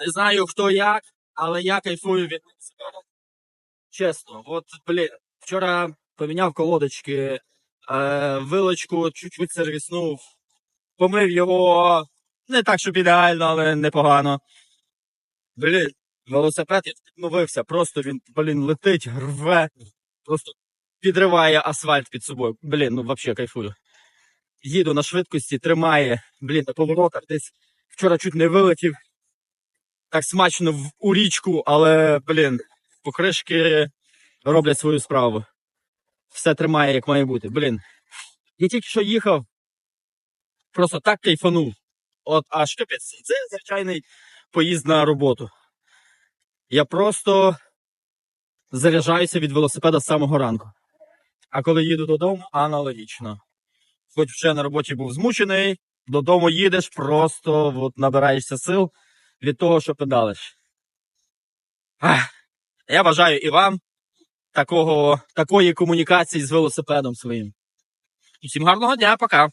Не знаю хто як, але я кайфую від велосипеда. Чесно, от, блін, вчора поміняв колодочки, е, вилочку чуть-чуть сервіснув, помив його не так, щоб ідеально, але непогано. Блін, велосипед я відновився, просто він, блін, летить, рве, просто підриває асфальт під собою. Блін, ну взагалі кайфую. Їду на швидкості, тримає, блін, на поворотах десь вчора чуть не вилетів. Так смачно в, у річку, але, блін, покришки роблять свою справу. Все тримає, як має бути. Блін. Я тільки що їхав, просто так кайфанув. От аж капець. Це звичайний поїзд на роботу. Я просто заряджаюся від велосипеда з самого ранку. А коли їду додому, аналогічно. Хоч вже на роботі був змучений, додому їдеш, просто от, набираєшся сил від того, що. Ах, я бажаю і вам такого, такої комунікації з велосипедом своїм. Усім гарного дня, пока.